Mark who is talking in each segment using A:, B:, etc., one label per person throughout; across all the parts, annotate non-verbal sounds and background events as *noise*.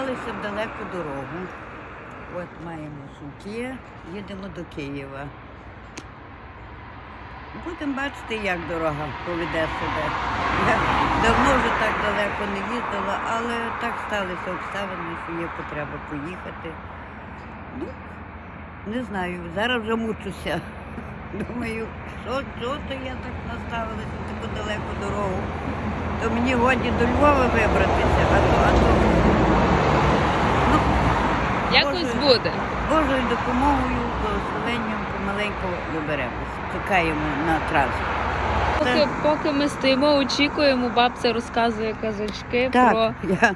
A: зібралися в далеку дорогу. От маємо сумки, їдемо до Києва. Будемо бачити, як дорога поведе себе. Я давно вже так далеко не їздила, але так сталися обставини, що є потреба поїхати. Ну, не знаю, зараз вже мучуся. Думаю, що, що то я так наставилася таку далеку дорогу. То мені годі до Львова вибратися, а то, а то
B: Якось
A: Боже.
B: буде.
A: Божою допомогою, благословенням помаленьку виберемося. Чекаємо на транспорт.
B: Поки, поки ми стоїмо, очікуємо, бабця розказує казочки
A: Так,
B: про
A: я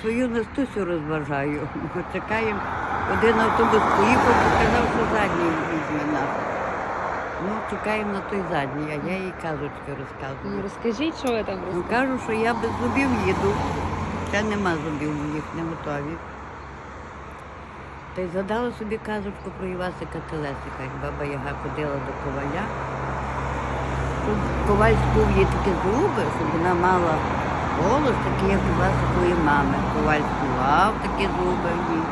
A: свою Настусю розважаю. Чекаємо. Один автобус поїхав, сказав, що задній візьме нас. Ну, чекаємо на той задній, а я їй казочки
B: Ну,
A: розказую.
B: розкажіть, що ви там
A: Ну,
B: розказуєте.
A: кажу, що я без зубів їду. Ще нема зубів моїх, не готові. Та й згадала собі казочку про Івасика Телесика, як баба Яга ходила до коваля. Щоб коваль спув їй такі зуби, щоб вона мала голос, такий, як у Івасикової мами. Коваль співав такі зуби їй.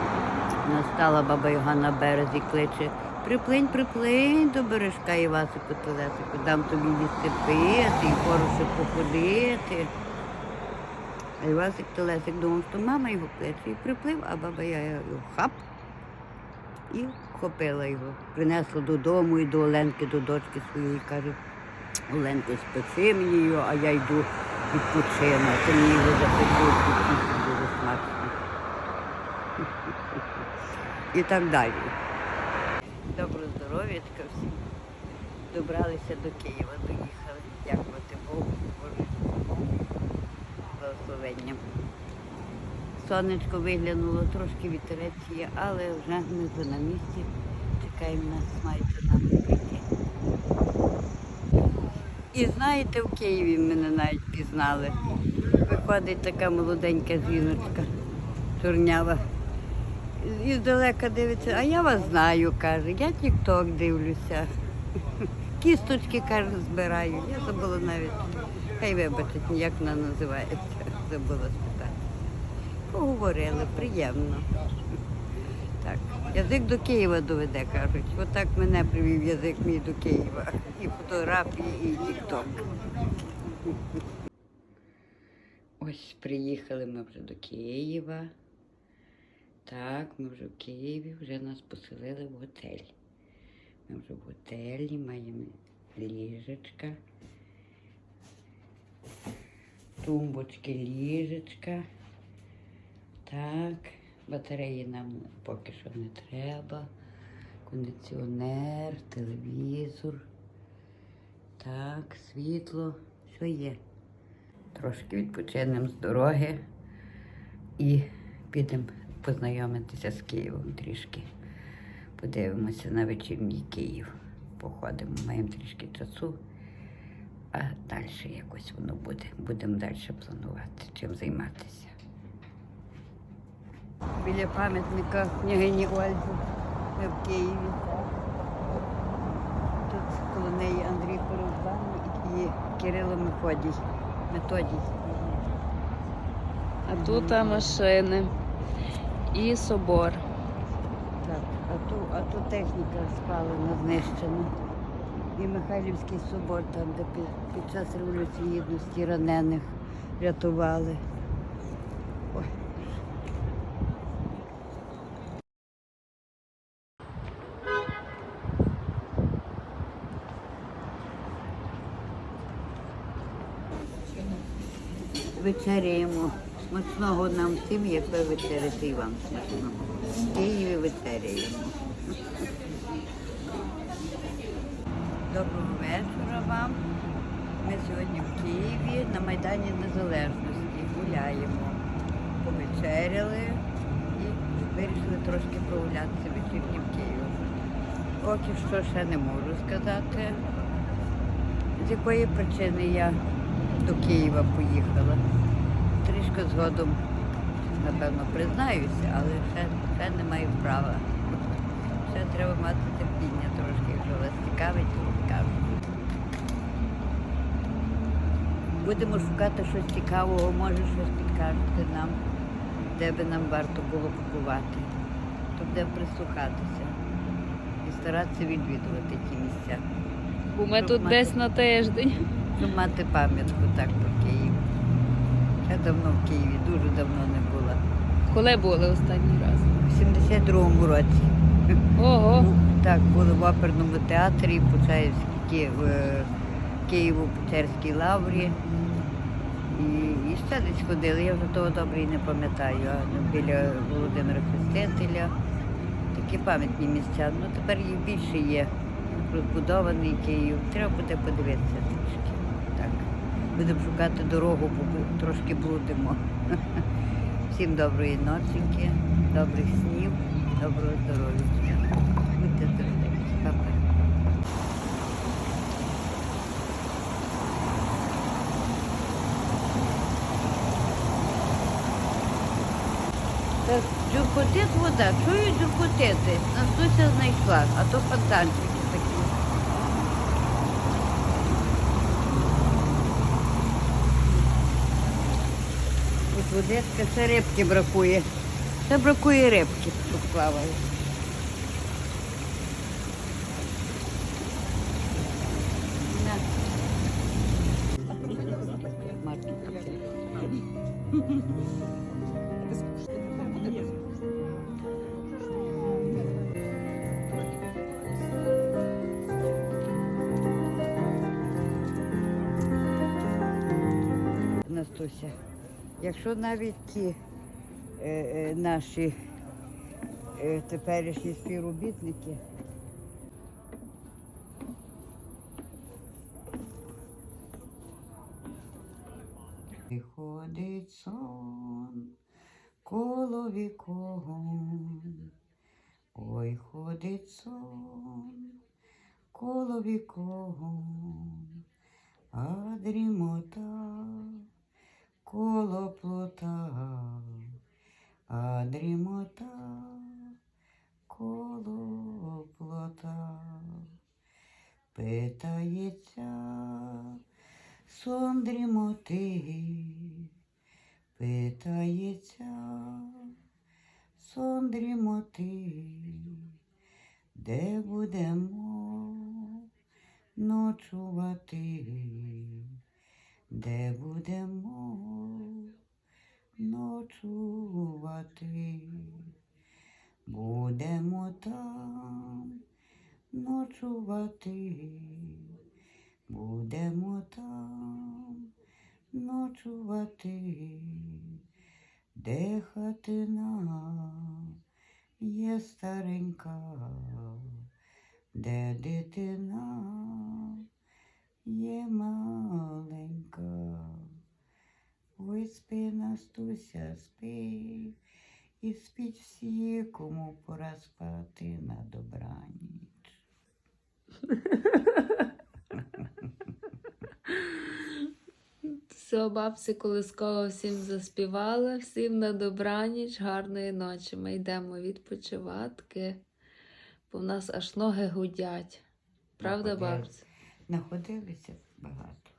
A: Настала баба Яга на березі, кличе Приплинь, приплинь до бережка Івасику Телесику, дам тобі їсти пити і хороше походити. А Івасик Телесик думав, що мама його кличе і приплив, а баба Яга його хап і вхопила його. Принесла додому і до Оленки, до дочки своєї, каже, Оленко, спечи мені його, а я йду відпочину, ти мені його запекли, дуже смачно. І так далі. Доброго здоров'ячка всім. Добралися до Києва, доїхали. Дякувати Богу, допомоги, благословенням. Сонечко виглянуло, трошки вітерець є, але вже ми вже на місці. Чекаємо нас, мають за нами прийти. І знаєте, в Києві мене навіть пізнали. Виходить така молоденька жіночка, чорнява. І здалека дивиться, а я вас знаю, каже, я тік-ток дивлюся. *laughs* Кісточки, каже, збираю. Я забула навіть, хай вибачить, як вона називається, забула. Поговорили, приємно. Так, язик до Києва доведе, кажуть. Отак мене привів язик мій до Києва. І фотографії, і тік-ток. Ось приїхали ми вже до Києва. Так, ми вже в Києві, вже нас поселили в готель. Ми вже в готелі маємо ліжечка, тумбочки, ліжечка. Так, батареї нам поки що не треба. Кондиціонер, телевізор. Так, світло, що є. Трошки відпочинемо з дороги і підемо познайомитися з Києвом трішки. Подивимося на вечірній Київ. Походимо, маємо трішки часу, а далі якось воно буде. Будемо далі планувати, чим займатися. Біля пам'ятника княгині Ользі в Києві. Тут коло неї Андрій Порозбаний і Кирило Мефодій. Методій.
B: А тут а, машини і собор.
A: Так, а ту, а ту техніка спалена, знищена. І Михайлівський собор, там, де під, під час Революції Гідності ранених рятували. Ой. Вечеряємо. Смачного нам всім, як ви вечеряти і вам смачного. В Києві вечеряємо. Доброго вечора вам. Ми сьогодні в Києві на Майдані Незалежності гуляємо. Повечеряли і вирішили трошки прогулятися вечірнім Києвом. Поки що ще не можу сказати, з якої причини я до Києва поїхала. Трішки згодом, напевно, признаюся, але ще, ще не маю права. Ще треба мати терпіння трошки, якщо вас цікавить, то розкажу. Будемо шукати щось цікавого, може щось підкажете нам, де би нам варто було побувати. То буде прислухатися і старатися відвідувати ті місця.
B: Бо ми
A: Щоб
B: тут
A: мати-
B: десь на тиждень.
A: Щоб мати пам'ятку так про Київ. Я давно в Києві, дуже давно не була.
B: Коли були останній раз?
A: У 72-му році.
B: Ого,
A: Так, були в оперному театрі Почаївській в е, Києво-Печерській лаврі. І, і ще десь ходили, я вже того добре і не пам'ятаю, а біля Володимира Хрестителя. Такі пам'ятні місця. Ну тепер їх більше є. Розбудований Київ. Треба буде подивитися трішки. Будемо шукати дорогу, бо трошки блудимо. Всім доброї ноченьки, добрих снів, доброго здоров'я. Будьте здорові. Па-па. Та Джуркотит вода, чую джуркотити. Настуся знайшла, а то фонтанчики такі. От водичка, ще рибки бракує. Ще бракує рибки, тут. Марки. Настуся, якщо навіть ті е, е, наші е, теперішні співробітники Виходить сон коло вікон, ой ходить сон коло вікон, а дрімота коло плота, а дрімота коло плота. Питається сон дрімоти, питається сон дрімоти, де будемо ночувати, де будемо ночувати, будемо там ночувати, будемо там ночувати, де хатина є старенька, де дитина є маленька. Ой, спи, Настуся, спи, і спіть всі, кому пора спати на добраніч.
B: все, бабці колисково всім заспівали, всім на добраніч, гарної ночі. Ми йдемо відпочивати, бо в нас аж ноги гудять. Правда, бабці?
A: Находилися багато.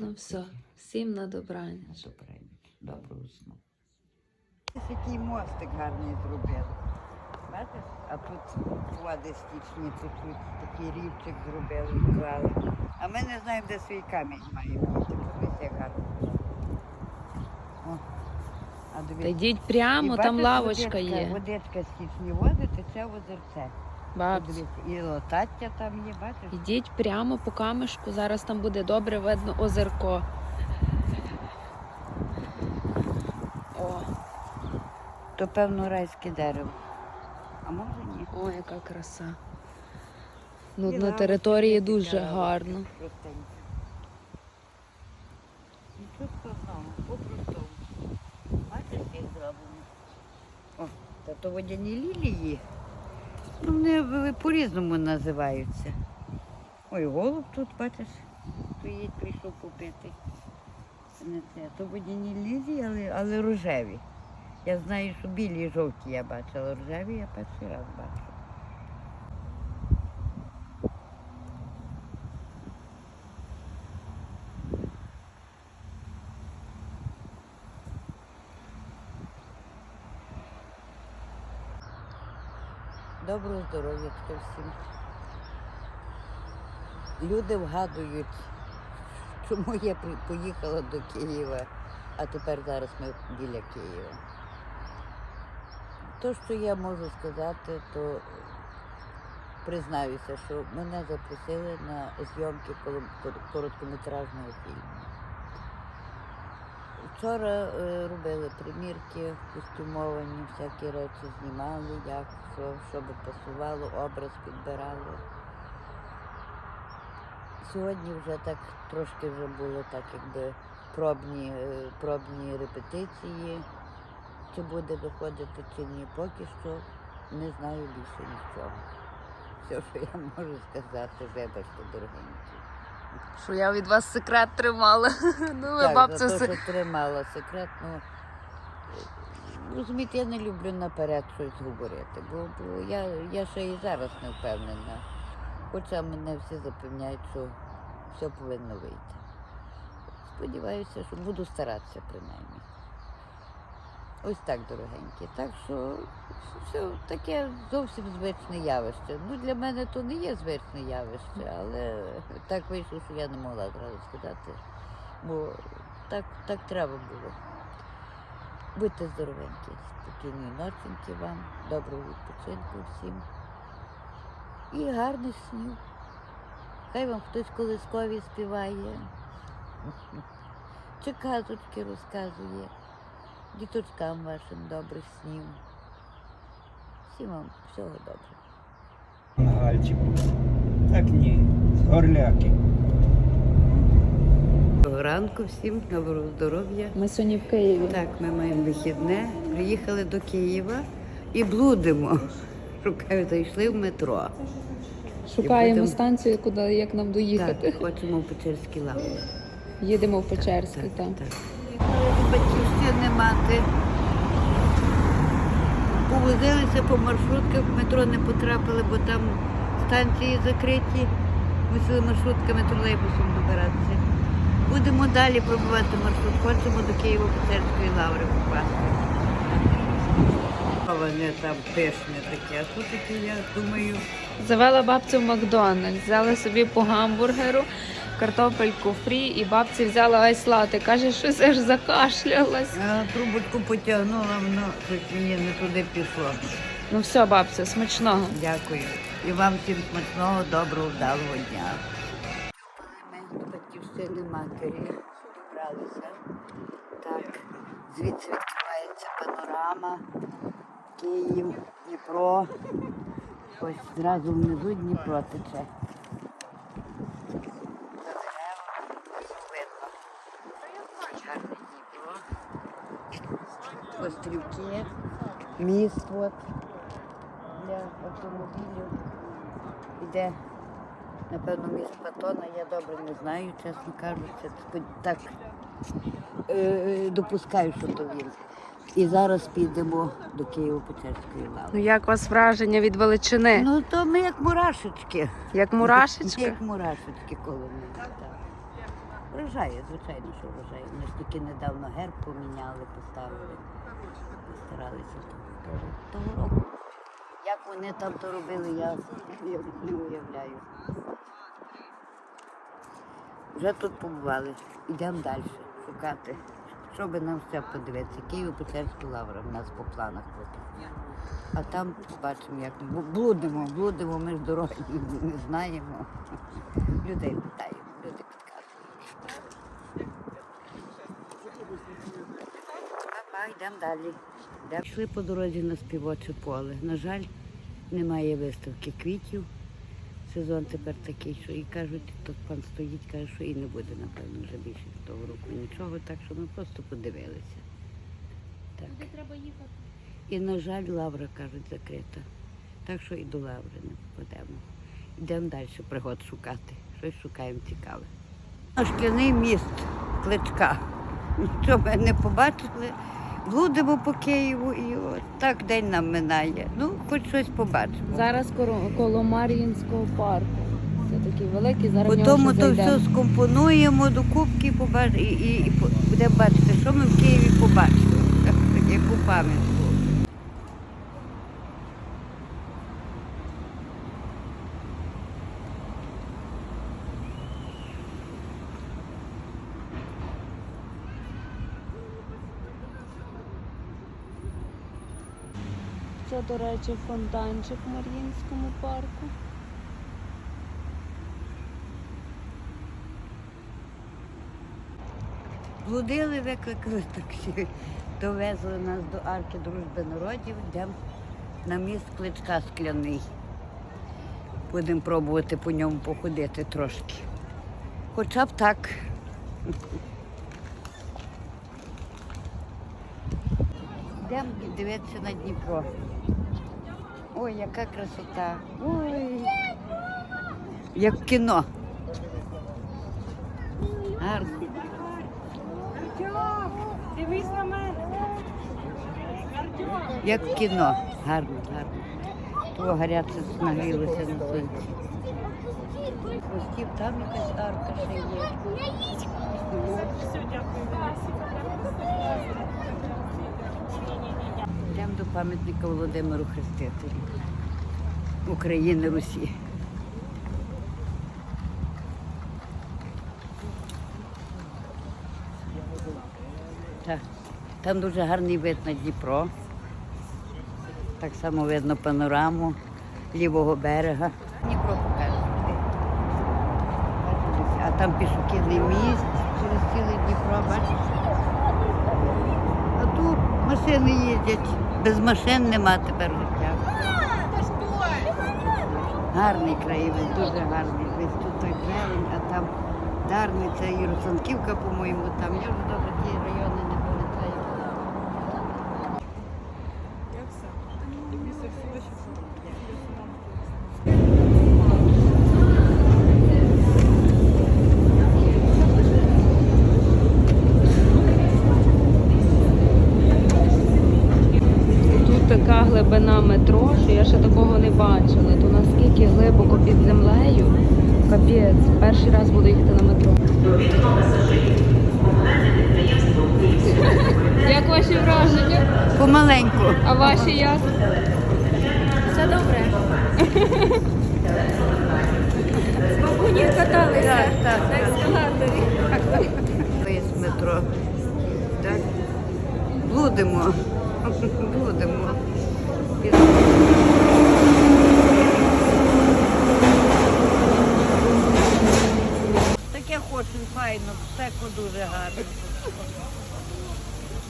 B: Ну все, всім на
A: На
B: добраніч.
A: Доброго сну. Ось який мостик гарний зробили. Бачиш? А тут води стічні, тут, тут такий рівчик зробили, вклали. А ми не знаємо, де свій камінь має бути. Подивись, як гарно. О, а
B: Та йдіть прямо,
A: І
B: там
A: бачиш,
B: лавочка
A: водичка,
B: є.
A: Водичка стічні води, в озерце.
B: Бабці.
A: І лотаття там є, бачиш?
B: Ідіть прямо по камешку, зараз там буде добре видно озерко. О,
A: То певно райське дерево. А може ні.
B: о, яка краса. Ну,
A: І
B: на території дуже
A: така
B: гарно.
A: простенька. Нічого складного, по-простому. Бачиш, як зроблено. О, та то водяні лілії. Ну, вони по-різному називаються. Ой, голуб тут, бачиш, стоїть, прийшов купити. Не це. То водяні лізі, але, але рожеві. Я знаю, що білі і жовті я бачила, рожеві я перший раз бачу. Доброго здоров'я всім. Люди вгадують, чому я поїхала до Києва, а тепер зараз ми біля Києва. То, що я можу сказати, то признаюся, що мене запросили на зйомки короткометражного фільму. Вчора е, робили примірки, костюмовані, всякі речі знімали, як, що, що пасувало, образ підбирали. Сьогодні вже так трошки вже було так, якби пробні, е, пробні репетиції. Чи буде виходити, чи ні, поки що не знаю більше нічого. Все, що я можу сказати, вибачте, дорогенькі.
B: Що я від вас секрет тримала. *laughs* Ну, ви
A: Так,
B: бабцю
A: за те, що тримала секрет, ну розумієте, я не люблю наперед щось говорити, бо, бо я, я ще і зараз не впевнена. Хоча мене всі запевняють, що все повинно вийти. Сподіваюся, що буду старатися принаймні. Ось так, дорогенькі. Так що все таке зовсім звичне явище. Ну, для мене то не є звичне явище, але так вийшло, що я не могла зразу сказати бо так, так треба було. Будьте здоровенькі, спокійної ноченьки вам, доброго відпочинку всім і гарних снів. Хай вам хтось колискові співає, чи казочки розказує, діточкам вашим добрих снів. Всім вам всього доброго.
C: На Гальчику. Так ні, горляки.
A: Доброго ранку всім, доброго здоров'я.
B: Ми сьогодні в Києві.
A: Так, ми маємо вихідне, приїхали до Києва і блудимо. Шукаю, зайшли в метро.
B: Шукаємо
A: будемо-
B: станцію, куди як нам доїхати.
A: Так, хочемо в Печерський лаври.
B: Їдемо в Печерський, так.
A: так. Батьківщини мати. Повозилися по маршрутках, в метро не потрапили, бо там станції закриті. Мусили маршрутками тролейбусом добиратися. Будемо далі пробувати маршрут. Хочемо до Києво-Печерської лаври попасти. Вони там пишне таке. А тут таке, я думаю,
B: Завела бабцю в Макдональдс, взяла собі по гамбургеру, картопельку фрі і бабці взяла айслати. Каже, щось аж закашлялась.
A: я трубочку потягнула, воно щось мені не туди пішло.
B: Ну все, бабця, смачного.
A: Дякую. І вам всім смачного, доброго, вдалого дня. Батьківщини матері зібралися. Так, звідси відкривається панорама, Київ, Дніпро. Ось зразу внизу Дніпро тече. За деревами видно. Гарне Дніпро. Острівки, міст от для автомобілів. Іде, напевно, міст Патона, я добре не знаю, чесно кажучи. Так е, допускаю, що то він. І зараз підемо до Києво-Печерської лави.
B: Ну як у вас враження від величини?
A: Ну, то ми як мурашечки.
B: Як мурашечка?
A: Як мурашечки коло них. Так. Вражає, звичайно, що вражає. Ми ж тільки недавно герб поміняли, поставили. Старалися того, року. Як вони там то робили, я не уявляю. Вже тут побували. Йдемо далі шукати. Що би нам ще подивитися? Києво-Печерська лавра в нас по планах поки. А там бачимо, як блудимо, блудимо, ми ж дороги не знаємо. Людей питаємо, люди підказують. Папа, йдемо далі. Йдемо. Йшли по дорозі на співоче поле. На жаль, немає виставки квітів. Сезон тепер такий, що і кажуть, то пан стоїть, каже, що і не буде, напевно, вже більше того року нічого, так що ми просто подивилися. Так.
B: треба їхати.
A: І, на жаль, лавра, кажуть, закрита. Так що і до лаври не попадемо. Йдемо далі пригод шукати. Щось шукаємо цікаве. Шкляний міст кличка. Нічого ми не побачили. Блудимо по Києву і от так день нам минає. Ну, хоч щось побачимо.
B: Зараз коло, коло Мар'їнського парку. Це такий великий, зараз в нього ще
A: то
B: зайдемо.
A: все скомпонуємо до кубки побач... і, і, і по- будемо бачити, що ми в Києві побачили. *laughs* Яку пам'ятку.
B: Це, до речі, фонтанчик в Мар'їнському парку.
A: Блудили, викликали таксі, довезли нас до арки дружби народів, йдемо на міст кличка скляний. Будемо пробувати по ньому походити трошки. Хоча б так. Йдемо дивитися на Дніпро. Ой, яка красота. Ой. Як в кіно. Гарно.
D: Дивись на мене.
A: Як в кіно. Гарно, гарно. Того гаряче нагрілося на сонці. Хвостів там якась арка ще є.
D: Все, дякую.
A: До пам'ятника Володимиру Хрестителю. України Русі. Там дуже гарний вид на Дніпро. Так само видно панораму лівого берега. Дніпро покажете. А там пішохідний міст через цілий Дніпро, бачите? А тут машини їздять. Без машин нема тепер життя. Гарний краєвид, дуже гарний. Ось тут той зелень, а там Дарниця і Русанківка, по-моєму, там. Я вже добре ті райони не пам'ятаю.
B: Тут така глибина метро, що я ще бачила. То наскільки глибоко під землею. Капець, перший раз буду їхати на метро. *laughs* Як ваші враження?
A: Помаленьку.
B: А ваші як?
D: Все добре. *laughs* Бабуні каталися
A: Так, так,
D: на ескалаторі.
A: Виїзд метро. Так? Блудимо. Блудимо. Таке хочу, файно, все дуже гарно.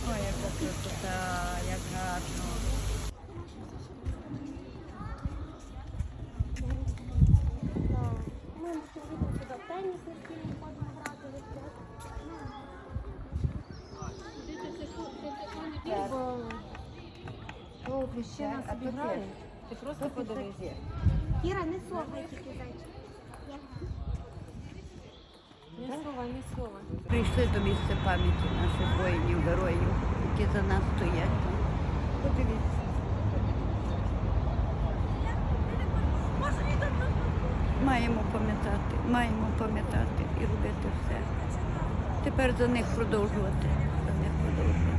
A: Ой, яка красота, як гарно.
D: Мужчина
A: А
D: собі
A: тут
D: грає.
A: є.
D: Ти просто подивись.
E: Кіра, не слухай тільки зайчик.
D: Ні слова, ні слова.
A: Прийшли до місця пам'яті наших воїнів, героїв, які за нас стоять. Подивіться. Маємо пам'ятати, маємо пам'ятати і робити все. Тепер за них продовжувати. За них продовжувати.